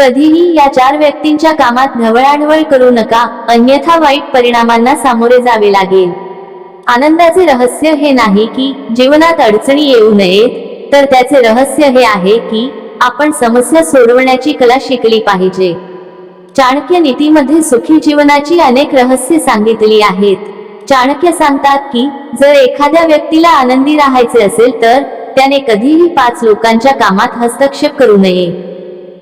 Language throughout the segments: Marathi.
कधीही या चार व्यक्तींच्या कामात ढवळाढवळ करू नका अन्यथा वाईट परिणामांना सामोरे जावे लागेल. आनंदाचे रहस्य हे नाही की जीवनात अडचणी येऊ नयेत तर त्याचे रहस्य हे आहे की आपण समस्या सोडवण्याची कला शिकली पाहिजे. चाणक्य नीतीमध्ये सुखी जीवनाची अनेक रहस्य सांगितली आहेत. चाणक्य सांगतात की जर एखाद्या व्यक्तीला आनंदी राहायचे असेल तर त्याने कधीही पाच लोकांच्या कामात हस्तक्षेप करू नये.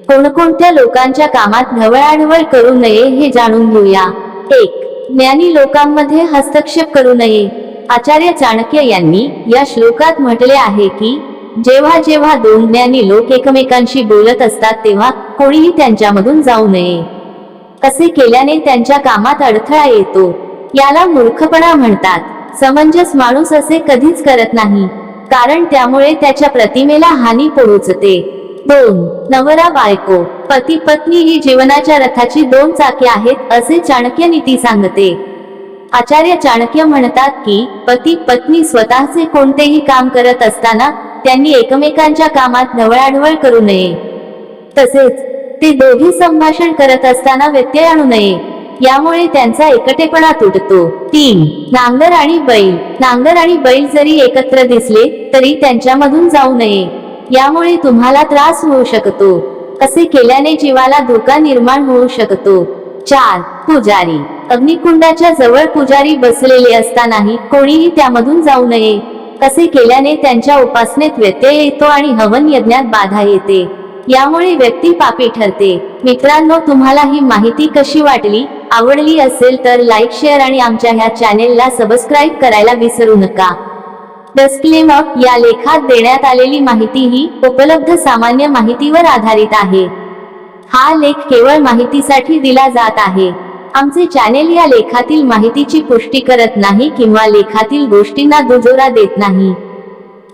कोणकोणत्या लोकांच्या कामात ढवळाढवळ करू नये हे जाणून घेऊया. एक ज्ञानी लोकांमध्ये हस्तक्षेप करू नये. आचार्य चाणक्य यांनी या श्लोकात म्हटले आहे की जेव्हा जेव्हा दोन ज्ञानी लोक एकमेकांशी बोलत असतात तेव्हा कोणीही त्यांच्यामधून जाऊ नये. असे केल्याने त्यांच्या कामात अडथळा येतो. याला मूर्खपणा म्हणतात. समंजस माणूस असे कधीच करत नाही. कारण त्यामुळे त्याच्या प्रतिमेला हानी पोहोचते. दोन नवरा बायको पती पत्नी ही जीवनाच्या रथाची दोन चाके आहेत असे चाणक्य नीती सांगते. आचार्य चाणक्य म्हणतात की पती पत्नी स्वतःचे कोणतेही काम करत असताना त्यांनी एकमेकांच्या कामात ढवळाढवळ करू नये. तसेच ते दोघी संभाषण करत असताना व्यत्यय आणू नये. यामुळे त्यांचा एकटेपणा तुटतो. तीन नांगर आणि बैल. नांगर आणि बैल जरी एकत्र दिसले तरी त्यांच्यामधून जाऊ नये. यामुळे तुम्हाला त्रास होऊ शकतो. असे केल्याने जीवाला धोका निर्माण होऊ शकतो. चार पुजारी. अग्निकुंडाच्या जवळ पुजारी बसलेले असतानाही कोणीही त्यामधून जाऊ नये. असे केल्याने त्यांच्या उपासनेत व्यत्यय येतो आणि हवन यज्ञात बाधा येते. यामुळे व्यक्ती पापी ठरते. मित्रांनो तुम्हाला ही माहिती कशी वाटली? आवडली असेल तर लाईक शेअर आणि आमच्या ह्या चॅनेलला सबस्क्राईब करायला विसरू नका. डिस्क्लेमर या लेखात देण्यात आलेली माहिती ही उपलब्ध सामान्य माहितीवर आधारित आहे. हा लेख केवळ माहितीसाठी दिला जात आहे. आमचे चॅनेल या लेखातील माहितीची पुष्टी करत नाही किंवा लेखातील गोष्टींना दुजोरा देत नाही.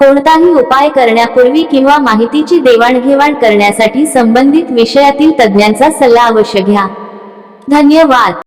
कोणताही उपाय करण्यापूर्वी किंवा माहितीची देवाणघेवाण करण्यासाठी संबंधित विषयातील तज्ज्ञांचा सल्ला अवश्य घ्या. धन्यवाद.